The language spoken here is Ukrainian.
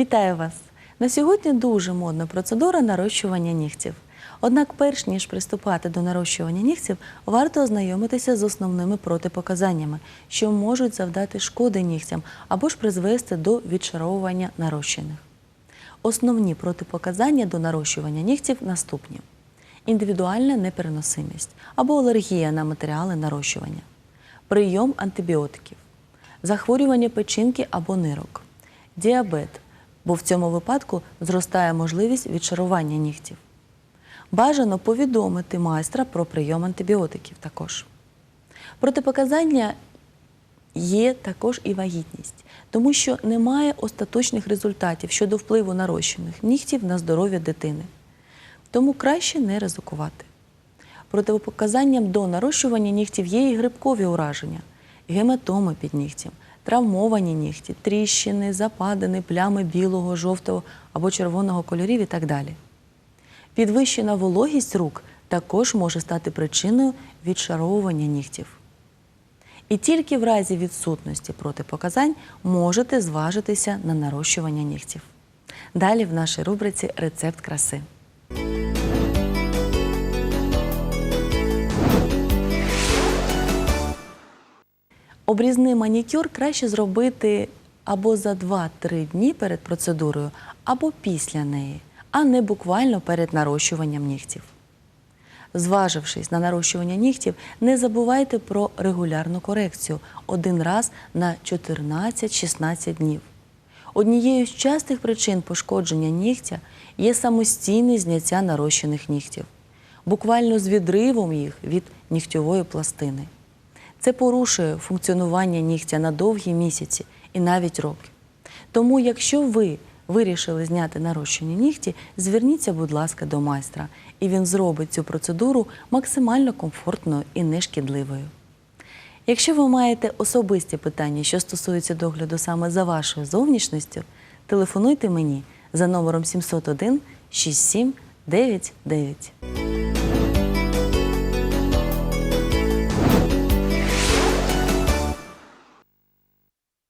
Вітаю вас! На сьогодні дуже модна процедура нарощування нігтів. Однак, перш ніж приступати до нарощування нігтів, варто ознайомитися з основними протипоказаннями, що можуть завдати шкоди нігтям або ж призвести до відшаровування нарощених. Основні протипоказання до нарощування нігтів наступні: індивідуальна непереносимість або алергія на матеріали нарощування, прийом антибіотиків, захворювання печінки або нирок, діабет, бо в цьому випадку зростає можливість відшарування нігтів. Бажано повідомити майстра про прийом антибіотиків також. Протипоказання є також і вагітність, тому що немає остаточних результатів щодо впливу нарощених нігтів на здоров'я дитини. Тому краще не ризикувати. Протипоказанням до нарощування нігтів є і грибкові ураження, гематоми під нігтем, травмовані нігті, тріщини, западини, плями білого, жовтого або червоного кольорів і так далі. Підвищена вологість рук також може стати причиною відшаровування нігтів. І тільки в разі відсутності протипоказань можете зважитися на нарощування нігтів. Далі в нашій рубриці Рецепт краси. Обрізний манікюр краще зробити або за 2-3 дні перед процедурою, або після неї, а не буквально перед нарощуванням нігтів. Зважившись на нарощування нігтів, не забувайте про регулярну корекцію один раз на 14-16 днів. Однією з частих причин пошкодження нігтя є самостійне зняття нарощених нігтів, буквально з відривом їх від нігтьової пластини. Це порушує функціонування нігтя на довгі місяці і навіть роки. Тому, якщо ви вирішили зняти нарощені нігті, зверніться, будь ласка, до майстра, і він зробить цю процедуру максимально комфортною і нешкідливою. Якщо ви маєте особисті питання, що стосуються догляду саме за вашою зовнішністю, телефонуйте мені за номером 701 6799.